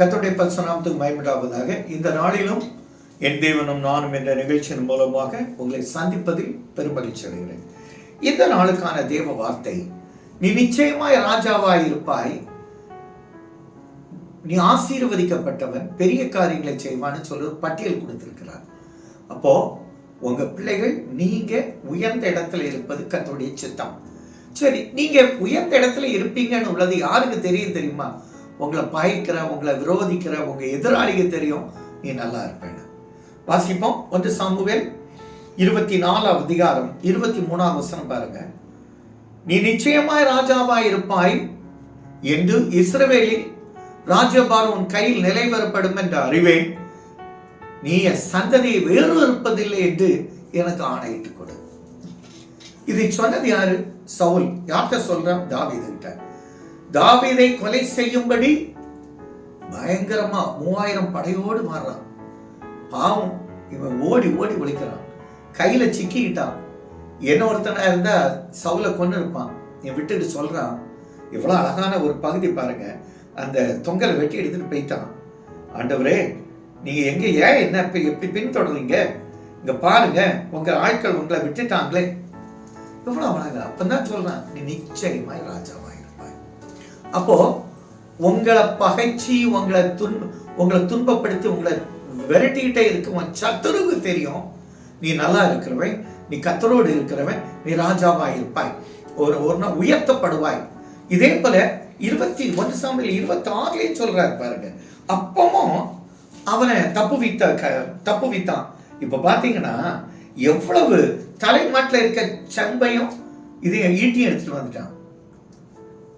கத்தோடைய பரிசுநாமத்துக்கு மயமிடாவதாக இந்த நாளிலும் என் தேவனும் நானும் என்ற நிகழ்ச்சியின் மூலமாக உங்களை சந்திப்பதில் பெருமகிழ்ச்சி அடைகிறேன். இந்த நாளுக்கான தேவ வார்த்தை நீ நிச்சயமாய் ராஜாவாய் இருப்பாய். நீ ஆசீர்வதிக்கப்பட்டவன் பெரிய காரியங்களை செய்வான்னு சொல்லி பட்டியல் கொடுத்திருக்கிறார். அப்போ உங்க பிள்ளைகள் நீங்க உயர்ந்த இடத்துல இருப்பது கத்தோடைய சித்தம். சரி நீங்க உயர்ந்த இடத்துல இருப்பீங்கன்னு உள்ளது யாருக்கு தெரியும் தெரியுமா? உங்களை பாய்க்கிற உங்களை விரோதிக்கிற உங்க எதிராளிக்கு தெரியும் நீ நல்லா இருப்பேன்னு. வாசிப்போம். ஒன்று சாமுவேல் இருபத்தி நாலாம் அதிகாரம் இருபத்தி மூணாம் வசனம் பாருங்க. நீ நிச்சயமாய் ராஜாவாய் இருப்பாய் என்று இஸ்ரவேலில் ராஜ்யபாரம் உன் கையில் நிலைவரப்படும் என்று அறிவேன். நீ என் சந்ததியை வேறு இருப்பதில்லை என்று எனக்கு ஆணையிட்டுக் கொடு. இதை சொன்னது யாரு? சவுல். யார்கிட்ட சொல்றான்? தாவீது தாவீதை கொலை செய்யும்படி பயங்கரமா மூவாயிரம் படையோடு மாறுறான். பாவம் இவன் ஓடி ஓடி ஒழிக்கிறான். கையில சிக்கிக்கிட்டான். என்ன ஒருத்தனா இருந்தா சவுல கொண்டு இருப்பான். என் விட்டுட்டு சொல்றான் இவ்வளவு அழகான ஒரு பகுதி பாருங்க. அந்த தொங்கலை வெட்டி எடுத்துட்டு போயிட்டான். ஆண்டவரே நீங்க எங்க ஏன் என்ன இப்ப எப்படி பின்தொடர்றீங்க? இங்க பாருங்க உங்க ஆட்கள் உங்களை விட்டுட்டாங்களே. இவ்வளவு அழகா. அப்பதான் சொல்றான் நீ நிச்சயமாய் ராஜாவா அப்போ உங்களை பகைச்சி உங்களை துன் உங்களை துன்பப்படுத்தி உங்களை விரட்டிக்கிட்டே இருக்கவன் சத்துருக்கு தெரியும். நீ நல்லா இருக்கிறவன் நீ கத்தரோடு இருக்கிறவன் நீ ராஜாவாய் இருப்பாய். ஒரு ஒரு நாள் உயர்த்தப்படுவாய். இதே போல இருபத்தி ஒன்று சாமியில் இருபத்தி ஆறுலேயே சொல்றாரு பாருங்க. அப்பமும் அவனை தப்பு வைத்த தப்பு வித்தான். இப்போ பார்த்தீங்கன்னா எவ்வளவு தலைமாட்டில் இருக்க சம்பையும் இதையும் ஈட்டியும் எடுத்துட்டு வந்துட்டான்.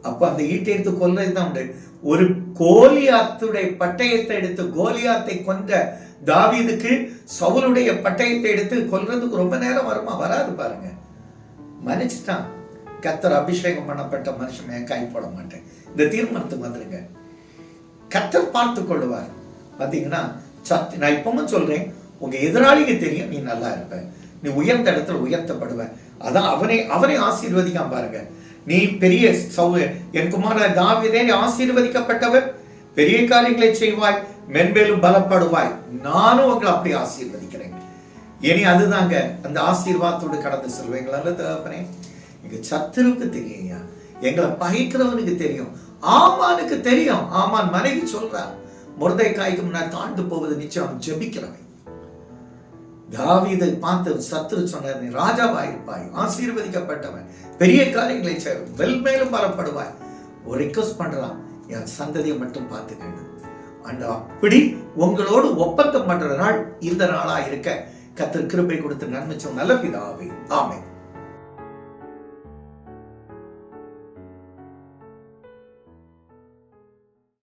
அப்போ அந்த ஈட்டை எடுத்து கொல்றது தான் உண்டு. ஒரு கோலியாத்துடைய பட்டயத்தை எடுத்து கோலியாத்தை கொன்ற தாவீதுக்கு சவுலுடைய பட்டயத்தை எடுத்து கொல்றதுக்கு ரொம்ப நேரம் வருமா? வராது பாருங்க. மன்னிச்சுட்டான். கத்தர் அபிஷேகம் பண்ணப்பட்ட மனுஷன் என் கை போட மாட்டேன். இந்த தீர்மானத்துக்கு வந்துருங்க. கத்தர் பார்த்து கொள்ளுவார். பார்த்தீங்கன்னா சத் நான் இப்பவும் சொல்றேன் உங்க எதிராளிக்கு தெரியும் நீ நல்லா இருப்ப. நீ உயர்ந்த இடத்துல உயர்த்தப்படுவ. அதான் அவனை அவனை ஆசீர்வதிக்காம பாருங்க. நீ பெரிய சௌ என் குமார தாவிதே ஆசீர்வதிக்கப்பட்டவர். பெரிய காரியங்களை செய்வாய் மென்மேலும் பலப்படுவாய். நானும் உங்களை அப்படி ஆசீர்வதிக்கிறேன். இனி அதுதாங்க அந்த ஆசீர்வாதத்தோடு கடந்து செல்வீங்களால தகப்பனே எங்க சத்துருக்கு தெரியுங்க எங்களை பகைக்கிறவனுக்கு தெரியும். ஆமானுக்கு தெரியும். ஆமான் மனைவி சொல்றான் முருதை காய்க்கு முன்னாடி தாண்டு போவது நிச்சயம் அவன் தாவீதை பார்த்து சத்துரு சொன்னார் நீ ராஜாவா இருப்பாய் ஆசீர்வதிக்கப்பட்டவன் பெரிய காரியங்களை செய் வெல்மேலும் பலப்படுவாய். ஒரு ரிக்வஸ்ட் பண்றான் என் சந்ததியை மட்டும் பார்த்துக்கணும் அண்ட் அப்படி உங்களோடு ஒப்பந்தம் பண்ற நாள் இந்த நாளா இருக்க கத்தர் கிருப்பை கொடுத்து நன்மை நல்ல பிதாவே. ஆமை